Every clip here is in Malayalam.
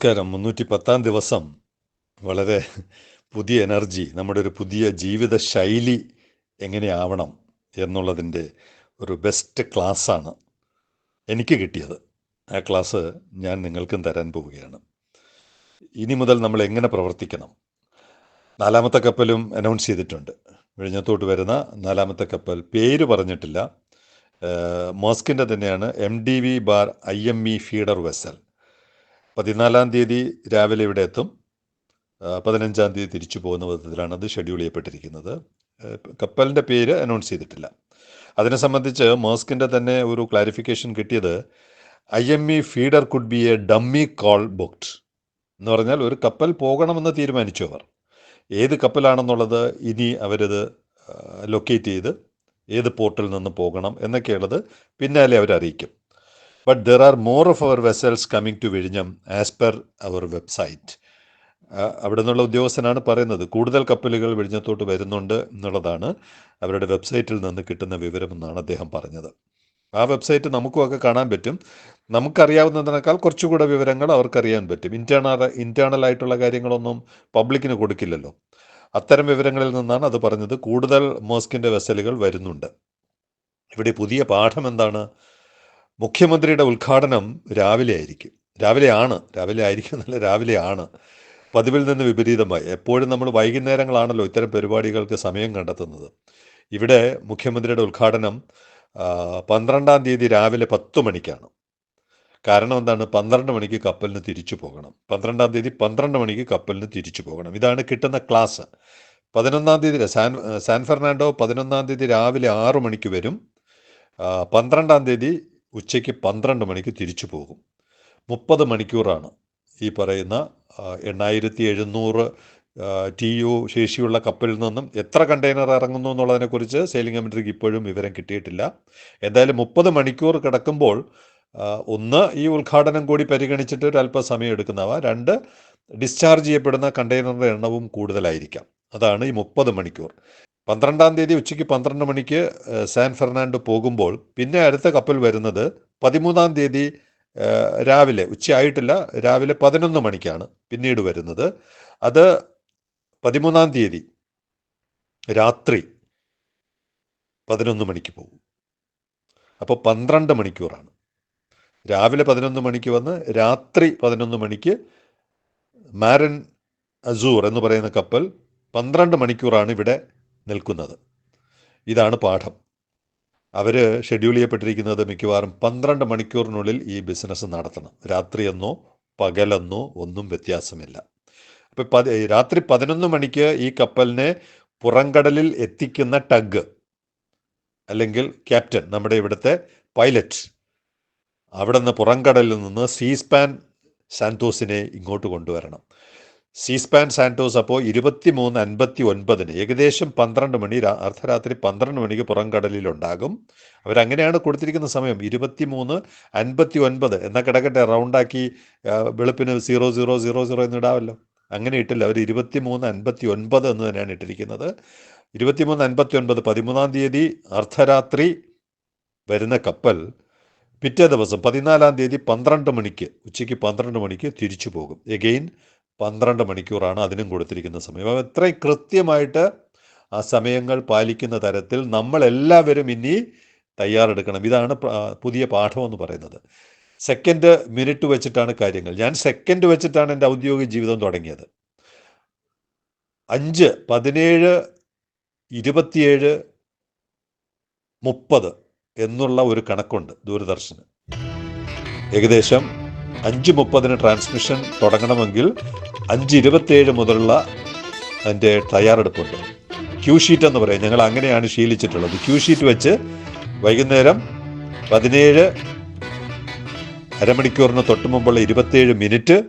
നമസ്കാരം. മുന്നൂറ്റി പത്താം ദിവസം. വളരെ പുതിയ എനർജി നമ്മുടെ ഒരു പുതിയ ജീവിത ശൈലി എങ്ങനെയാവണം എന്നുള്ളതിന്റെ ഒരു ബെസ്റ്റ് ക്ലാസ്സാണ് എനിക്ക് കിട്ടിയത്. ആ ക്ലാസ് ഞാൻ നിങ്ങൾക്കും തരാൻ പോവുകയാണ്. ഇനി മുതൽ നമ്മൾ എങ്ങനെ പ്രവർത്തിക്കണം? നാലാമത്തെ കപ്പലും അനൗൺസ് ചെയ്തിട്ടുണ്ട്. വിഴിഞ്ഞത്തോട്ട് വരുന്ന നാലാമത്തെ കപ്പൽ. പേര് പറഞ്ഞിട്ടില്ല. മോസ്കിന്റെ തന്നെയാണ് M D V bar I M E feeder vessel പതിനാലാം തീയതി രാവിലെ ഇവിടെ എത്തും. പതിനഞ്ചാം തീയതി തിരിച്ചു പോകുന്ന വിധത്തിലാണ് അത് ഷെഡ്യൂൾ ചെയ്യപ്പെട്ടിരിക്കുന്നത്. കപ്പലിന്റെ പേര് അനൗൺസ് ചെയ്തിട്ടില്ല. അതിനെ സംബന്ധിച്ച് മോസ്കിന്റെ തന്നെ ഒരു ക്ലാരിഫിക്കേഷൻ കിട്ടിയത് I M E feeder could be a dummy call booked എന്ന് പറഞ്ഞാൽ ഒരു കപ്പൽ പോകണമെന്ന് തീരുമാനിച്ചു അവർ. ഏത് കപ്പലാണെന്നുള്ളത് ഇനി അവരത് ലൊക്കേറ്റ് ചെയ്ത് ഏത് പോർട്ടിൽ നിന്ന് പോകണം എന്നൊക്കെയുള്ളത് പിന്നാലെ അവരറിയിക്കും. But there are more of our vessels coming to വിഴിഞ്ഞം ആസ് പെർ അവർ വെബ്സൈറ്റ് അവിടെ നിന്നുള്ള ഉദ്യോഗസ്ഥനാണ് പറയുന്നത്. കൂടുതൽ കപ്പലുകൾ വിഴിഞ്ഞത്തോട്ട് വരുന്നുണ്ട് എന്നുള്ളതാണ് അവരുടെ വെബ്സൈറ്റിൽ നിന്ന് കിട്ടുന്ന വിവരമെന്നാണ് അദ്ദേഹം പറഞ്ഞത്. ആ വെബ്സൈറ്റ് നമുക്കുമൊക്കെ കാണാൻ പറ്റും. നമുക്കറിയാവുന്നതിനേക്കാൾ കുറച്ചുകൂടെ വിവരങ്ങൾ അവർക്കറിയാൻ പറ്റും. ഇന്റേണൽ ഇന്റേണൽ ആയിട്ടുള്ള കാര്യങ്ങളൊന്നും പബ്ലിക്കിന് കൊടുക്കില്ലല്ലോ. അത്തരം വിവരങ്ങളിൽ നിന്നാണ് അത് പറഞ്ഞത്. കൂടുതൽ മോസ്കിന്റെ വെസലുകൾ വരുന്നുണ്ട്. ഇവിടെ പുതിയ പാഠം എന്താണ്? മുഖ്യമന്ത്രിയുടെ ഉദ്ഘാടനം രാവിലെ ആയിരിക്കും. രാവിലെയാണ് രാവിലെ ആയിരിക്കും. എന്നല്ല രാവിലെയാണ് പതിവിൽ നിന്ന് വിപരീതമായി. എപ്പോഴും നമ്മൾ വൈകുന്നേരങ്ങളാണല്ലോ ഇത്തരം പരിപാടികൾക്ക് സമയം കണ്ടെത്തുന്നത്. ഇവിടെ മുഖ്യമന്ത്രിയുടെ ഉദ്ഘാടനം പന്ത്രണ്ടാം തീയതി രാവിലെ പത്ത് മണിക്കാണ്. കാരണം എന്താണ്? പന്ത്രണ്ട് മണിക്ക് കപ്പലിന് തിരിച്ചു പോകണം. പന്ത്രണ്ടാം തീയതി പന്ത്രണ്ട് മണിക്ക് കപ്പലിന് തിരിച്ചു പോകണം. ഇതാണ് കിട്ടുന്ന ക്ലാസ്. പതിനൊന്നാം തീയതി സാൻ സാൻ ഫെർണാണ്ടോ പതിനൊന്നാം തീയതി രാവിലെ ആറു മണിക്ക് വരും. പന്ത്രണ്ടാം തീയതി ഉച്ചയ്ക്ക് പന്ത്രണ്ട് മണിക്ക് തിരിച്ചു പോകും. മുപ്പത് മണിക്കൂറാണ് ഈ പറയുന്ന എണ്ണായിരത്തി എഴുന്നൂറ് ടി യു ശേഷിയുള്ള കപ്പലിൽ നിന്നും എത്ര കണ്ടെയ്നർ ഇറങ്ങുന്നു എന്നുള്ളതിനെക്കുറിച്ച് സെയിലിംഗ് കമ്മിറ്റിക്ക് ഇപ്പോഴും വിവരം കിട്ടിയിട്ടില്ല. എന്തായാലും മുപ്പത് മണിക്കൂർ കിടക്കുമ്പോൾ ഒന്ന് ഈ ഉദ്ഘാടനം കൂടി പരിഗണിച്ചിട്ട് ഒരു അല്പ സമയം എടുക്കുന്നവ. രണ്ട് ഡിസ്ചാർജ് ചെയ്യപ്പെടുന്ന കണ്ടെയ്നറിന്റെ എണ്ണവും കൂടുതലായിരിക്കാം. അതാണ് ഈ മുപ്പത് മണിക്കൂർ. പന്ത്രണ്ടാം തീയതി ഉച്ചയ്ക്ക് പന്ത്രണ്ട് മണിക്ക് സാൻ ഫെർണാണ്ടോ പോകുമ്പോൾ പിന്നെ അടുത്ത കപ്പൽ വരുന്നത് പതിമൂന്നാം തീയതി രാവിലെ ഉച്ചയായിട്ടില്ല രാവിലെ പതിനൊന്ന് മണിക്കാണ് പിന്നീട് വരുന്നത്. അത് പതിമൂന്നാം തീയതി രാത്രി പതിനൊന്ന് മണിക്ക് പോകും. അപ്പോൾ പന്ത്രണ്ട് മണിക്കൂറാണ്. രാവിലെ പതിനൊന്ന് മണിക്ക് വന്ന് രാത്രി പതിനൊന്ന് മണിക്ക് മാരൻ അസൂർ എന്ന് പറയുന്ന കപ്പൽ പന്ത്രണ്ട് മണിക്കൂറാണ് ഇവിടെ നിൽക്കുന്നത്. ഇതാണ് പാഠം. അവർ ഷെഡ്യൂൾ ചെയ്യപ്പെട്ടിരിക്കുന്നത് മിക്കവാറും പന്ത്രണ്ട് മണിക്കൂറിനുള്ളിൽ ഈ ബിസിനസ് നടത്തണം. രാത്രിയെന്നോ പകലെന്നോ ഒന്നും വ്യത്യാസമില്ല. അപ്പോൾ പതി രാത്രി പതിനൊന്ന് മണിക്ക് ഈ കപ്പലിനെ പുറംകടലിൽ എത്തിക്കുന്ന ടഗ് അല്ലെങ്കിൽ ക്യാപ്റ്റൻ നമ്മുടെ ഇവിടുത്തെ പൈലറ്റ് അവിടെ നിന്ന് പുറംകടലിൽ നിന്ന് സീസ്പാൻ സാന്തോസിനെ ഇങ്ങോട്ട് കൊണ്ടുവരണം. സീസ്പാൻ സാന്റോസ് അപ്പോൾ ഇരുപത്തി മൂന്ന് അൻപത്തി ഒൻപതിന് ഏകദേശം പന്ത്രണ്ട് മണി അർദ്ധരാത്രി പന്ത്രണ്ട് മണിക്ക് പുറം കടലിലുണ്ടാകും അവരങ്ങനെയാണ് കൊടുത്തിരിക്കുന്ന സമയം. ഇരുപത്തി മൂന്ന് അൻപത്തി ഒൻപത് എന്നാൽ കിടക്കട്ടെ റൗണ്ടാക്കി വെളുപ്പിന് സീറോ സീറോ സീറോ സീറോ എന്ന് ഇടാമല്ലോ അങ്ങനെ ഇട്ടില്ല. അവർ ഇരുപത്തി മൂന്ന് അൻപത്തി ഒൻപത് എന്ന് തന്നെയാണ് ഇട്ടിരിക്കുന്നത്. ഇരുപത്തി മൂന്ന് അൻപത്തി ഒൻപത് പതിമൂന്നാം തീയതി അർദ്ധരാത്രി വരുന്ന കപ്പൽ പിറ്റേ ദിവസം പതിനാലാം തീയതി പന്ത്രണ്ട് മണിക്ക് ഉച്ചയ്ക്ക് പന്ത്രണ്ട് മണിക്ക് തിരിച്ചു പോകും. എഗെയിൻ പന്ത്രണ്ട് മണിക്കൂറാണ് അതിനും കൊടുത്തിരിക്കുന്ന സമയം. അപ്പം ഇത്രയും കൃത്യമായിട്ട് ആ സമയങ്ങൾ പാലിക്കുന്ന തരത്തിൽ നമ്മളെല്ലാവരും ഇനി തയ്യാറെടുക്കണം. ഇതാണ് പുതിയ പാഠമെന്ന് പറയുന്നത്. സെക്കൻഡ് മിനിറ്റ് വെച്ചിട്ടാണ് കാര്യങ്ങൾ. ഞാൻ സെക്കൻഡ് വെച്ചിട്ടാണ് എന്റെ ഔദ്യോഗിക ജീവിതം തുടങ്ങിയത്. അഞ്ച് പതിനേഴ് ഇരുപത്തിയേഴ് മുപ്പത് എന്നുള്ള ഒരു കണക്കുണ്ട് ദൂരദർശന്. ഏകദേശം അഞ്ച് മുപ്പതിന് ട്രാൻസ്മിഷൻ തുടങ്ങണമെങ്കിൽ അഞ്ച് ഇരുപത്തേഴ് മുതലുള്ള അതിന്റെ തയ്യാറെടുപ്പുണ്ട്. ക്യൂ ഷീറ്റ് എന്ന് പറയും. ഞങ്ങൾ അങ്ങനെയാണ് ശീലിച്ചിട്ടുള്ളത്. ക്യൂ ഷീറ്റ് വെച്ച് വൈകുന്നേരം പതിനേഴ് അരമണിക്കൂറിന് തൊട്ട് മുമ്പുള്ള ഇരുപത്തേഴ് മിനിറ്റ്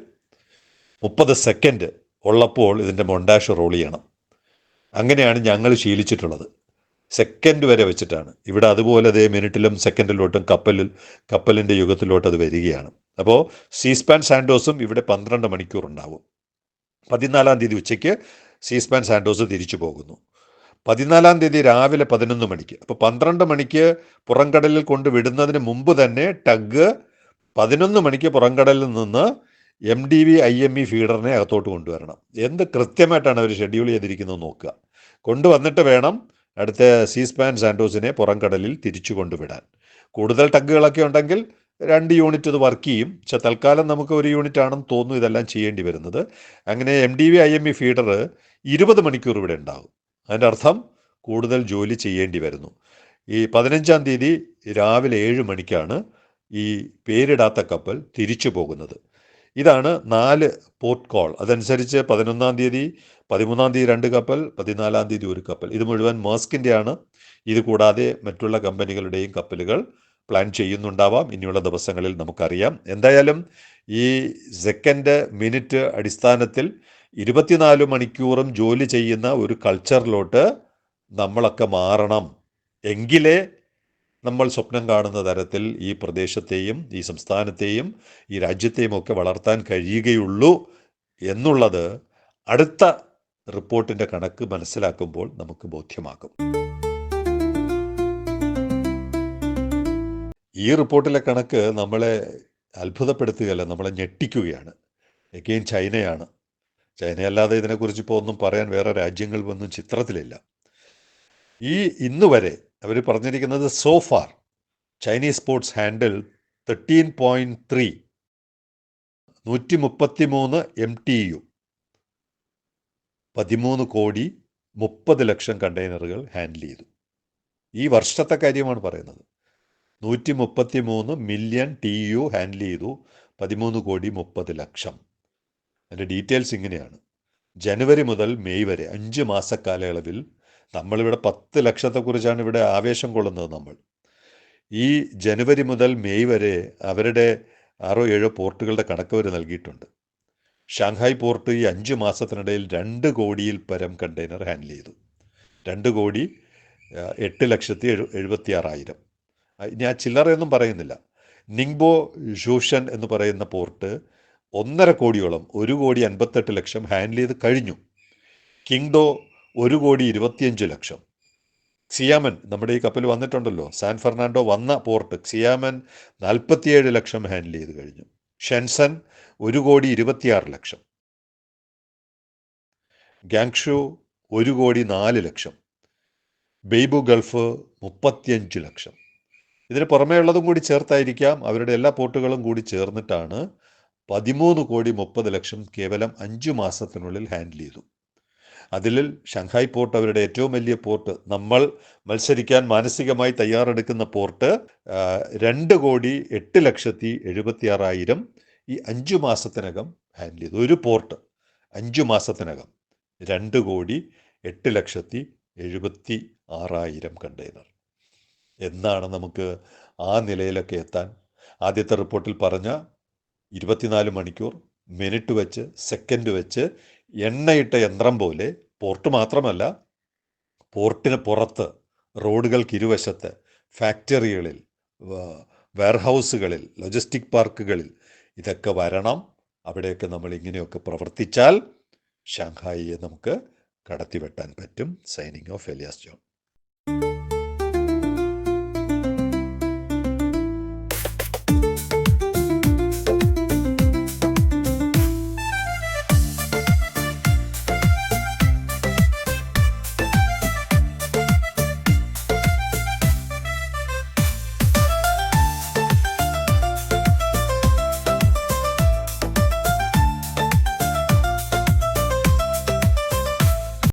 മുപ്പത് സെക്കൻഡ് ഉള്ളപ്പോൾ ഇതിന്റെ മൊണ്ടാഷ് റോൾ ചെയ്യണം. അങ്ങനെയാണ് ഞങ്ങൾ ശീലിച്ചിട്ടുള്ളത്. സെക്കൻഡ് വരെ വെച്ചിട്ടാണ്. ഇവിടെ അതുപോലെ അതേ മിനിറ്റിലും സെക്കൻഡിലോട്ടും കപ്പലിൽ കപ്പലിന്റെ യുഗത്തിലോട്ട് അത് വരികയാണ്. അപ്പോൾ സീസ്പാൻ സാൻഡോസും ഇവിടെ പന്ത്രണ്ട് മണിക്കൂർ ഉണ്ടാവും പതിനാലാം തീയതി ഉച്ചയ്ക്ക് സീസ്പാൻ സാൻഡോസ് തിരിച്ചു പോകുന്നു. പതിനാലാം തീയതി രാവിലെ പതിനൊന്ന് മണിക്ക്. അപ്പോൾ പന്ത്രണ്ട് മണിക്ക് പുറംകടലിൽ കൊണ്ട് വിടുന്നതിന് മുമ്പ് തന്നെ ടഗ് പതിനൊന്ന് മണിക്ക് പുറംകടലിൽ നിന്ന് M D V I M E ഫീഡറിനെ അകത്തോട്ട് കൊണ്ടുവരണം. എന്ത് കൃത്യമായിട്ടാണ് അവർ ഷെഡ്യൂൾ ചെയ്തിരിക്കുന്നത് നോക്കുക. കൊണ്ടുവന്നിട്ട് വേണം അടുത്ത സീസ്പാൻ സാൻഡോസിനെ പുറംകടലിൽ തിരിച്ചു കൊണ്ടുവിടാൻ. കൂടുതൽ ടഗ്ഗുകളൊക്കെ ഉണ്ടെങ്കിൽ രണ്ട് യൂണിറ്റ് ഇത് വർക്ക് ചെയ്യും. പക്ഷെ തൽക്കാലം നമുക്ക് ഒരു യൂണിറ്റ് ആണെന്ന് തോന്നുന്നു ഇതെല്ലാം ചെയ്യേണ്ടി വരുന്നത്. അങ്ങനെ M D V I M E feeder ഇരുപത് മണിക്കൂർ ഇവിടെ ഉണ്ടാകും. അതിന്റെ അർത്ഥം കൂടുതൽ ജോലി ചെയ്യേണ്ടി വരുന്നു. ഈ പതിനഞ്ചാം തീയതി രാവിലെ ഏഴ് മണിക്കാണ് ഈ പേരിടാത്ത കപ്പൽ തിരിച്ചു പോകുന്നത്. ഇതാണ് നാല് പോർട്ട് കോൾ. അതനുസരിച്ച് പതിനൊന്നാം തീയതി പതിമൂന്നാം തീയതി രണ്ട് കപ്പൽ പതിനാലാം തീയതി ഒരു കപ്പൽ. ഇത് മുഴുവൻ മേസ്കിന്റെയാണ് ഇത് കൂടാതെ മറ്റുള്ള കമ്പനികളുടെയും കപ്പലുകൾ പ്ലാൻ ചെയ്യുന്നുണ്ടാവാം. ഇനിയുള്ള ദിവസങ്ങളിൽ നമുക്കറിയാം. എന്തായാലും ഈ സെക്കൻഡ് മിനിറ്റ് അടിസ്ഥാനത്തിൽ ഇരുപത്തിനാല് മണിക്കൂറും ജോലി ചെയ്യുന്ന ഒരു കൾച്ചറിലോട്ട് നമ്മളൊക്കെ മാറണം. എങ്കിലേ നമ്മൾ സ്വപ്നം കാണുന്ന തരത്തിൽ ഈ പ്രദേശത്തെയും ഈ സംസ്ഥാനത്തെയും ഈ രാജ്യത്തെയും ഒക്കെ വളർത്താൻ കഴിയുകയുള്ളൂ എന്നുള്ളത് അടുത്ത റിപ്പോർട്ടിന്റെ കണക്ക് മനസ്സിലാക്കുമ്പോൾ നമുക്ക് ബോധ്യമാകും. ഈ റിപ്പോർട്ടിലെ കണക്ക് നമ്മളെ അത്ഭുതപ്പെടുത്തുകയല്ല നമ്മളെ ഞെട്ടിക്കുകയാണ്. എഗെയിൻ ചൈനയാണ്. ചൈനയല്ലാതെ ഇതിനെക്കുറിച്ച് ഇപ്പോൾ ഒന്നും പറയാൻ വേറെ രാജ്യങ്ങൾ ഒന്നും ചിത്രത്തിലില്ല. ഈ ഇന്ന് വരെ അവർ പറഞ്ഞിരിക്കുന്നത് so far Chinese sports handle thirteen point three നൂറ്റി മുപ്പത്തി മൂന്ന് എം ടി യു പതിമൂന്ന് കോടി മുപ്പത് ലക്ഷം കണ്ടെയ്നറുകൾ ഹാൻഡിൽ ചെയ്തു. ഈ വർഷത്തെ കാര്യമാണ് പറയുന്നത്. നൂറ്റി മുപ്പത്തി മൂന്ന് മില്യൺ ടി യു ഹാൻഡിൽ ചെയ്തു. പതിമൂന്ന് കോടി മുപ്പത് ലക്ഷം. അതിന്റെ ഡീറ്റെയിൽസ് ഇങ്ങനെയാണ്. ജനുവരി മുതൽ മെയ് വരെ അഞ്ച് മാസ കാലയളവിൽ നമ്മളിവിടെ പത്ത് ലക്ഷത്തെക്കുറിച്ചാണ് ഇവിടെ ആവേശം കൊള്ളുന്നത് നമ്മൾ. ഈ ജനുവരി മുതൽ മെയ് വരെ അവരുടെ ആറോ ഏഴോ പോർട്ടുകളുടെ കണക്ക് വരെ നൽകിയിട്ടുണ്ട്. ഷാങ്ഹായ് പോർട്ട് ഈ അഞ്ച് മാസത്തിനിടയിൽ രണ്ട് കോടിയിൽ പരം കണ്ടെയ്നർ ഹാൻഡിൽ ചെയ്തു. രണ്ട് കോടി എട്ട് ലക്ഷത്തി എഴു എഴുപത്തി ആറായിരം ആ ചില്ലറയൊന്നും പറയുന്നില്ല. നിങ്ബോ ഷൂഷൻ എന്ന് പറയുന്ന പോർട്ട് ഒന്നര കോടിയോളം ഒരു കോടി അൻപത്തെട്ട് ലക്ഷം ഹാൻഡിൽ ചെയ്ത് കഴിഞ്ഞു. കിങ്ഡോ ഒരു കോടി ഇരുപത്തിയഞ്ച് ലക്ഷം. സിയാമൻ നമ്മുടെ ഈ കപ്പൽ വന്നിട്ടുണ്ടല്ലോ. സാൻ ഫെർണാണ്ടോ വന്ന പോർട്ട് സിയാമൻ നാൽപ്പത്തിയേഴ് ലക്ഷം ഹാൻഡിൽ ചെയ്ത് കഴിഞ്ഞു. ഷെൻസൺ ഒരു കോടി ഇരുപത്തിയാറ് ലക്ഷം. ഗാങ്ഷു ഒരു കോടി നാല് ലക്ഷം. ബെയ്ബു ഗൾഫ് മുപ്പത്തിയഞ്ച് ലക്ഷം. ഇതിന് പുറമേ ഉള്ളതും കൂടി ചേർത്തായിരിക്കാം. അവരുടെ എല്ലാ പോർട്ടുകളും കൂടി ചേർന്നിട്ടാണ് പതിമൂന്ന് കോടി മുപ്പത് ലക്ഷം കേവലം അഞ്ചു മാസത്തിനുള്ളിൽ ഹാൻഡിൽ ചെയ്തു. അതിൽ ഷാങ്ഹായ് പോർട്ട് അവരുടെ ഏറ്റവും വലിയ പോർട്ട് നമ്മൾ മത്സരിക്കാൻ മാനസികമായി തയ്യാറെടുക്കുന്ന പോർട്ട് രണ്ട് കോടി എട്ട് ലക്ഷത്തി എഴുപത്തി ആറായിരം ഈ അഞ്ചു മാസത്തിനകം ഹാൻഡിൽ ചെയ്തു. ഒരു പോർട്ട് അഞ്ചു മാസത്തിനകം രണ്ട് കോടി എട്ട് ലക്ഷത്തി എഴുപത്തി ആറായിരം കണ്ടെയ്നർ. എന്നാണ് നമുക്ക് ആ നിലയിലൊക്കെ എത്താൻ. ആദ്യത്തെ റിപ്പോർട്ടിൽ പറഞ്ഞ ഇരുപത്തിനാല് മണിക്കൂർ മിനിറ്റ് വെച്ച് സെക്കൻഡ് വെച്ച് എണ്ണയിട്ട യന്ത്രം പോലെ പോർട്ട് മാത്രമല്ല പോർട്ടിന് പുറത്ത് റോഡുകൾക്ക് ഇരുവശത്ത് ഫാക്ടറികളിൽ വെയർഹൗസുകളിൽ ലോജിസ്റ്റിക് പാർക്കുകളിൽ ഇതൊക്കെ വരണം. അവിടെയൊക്കെ നമ്മൾ ഇങ്ങനെയൊക്കെ പ്രവർത്തിച്ചാൽ ഷാങ്ഹായിയെ നമുക്ക് കടത്തിവെട്ടാൻ പറ്റും. Signing off Elias John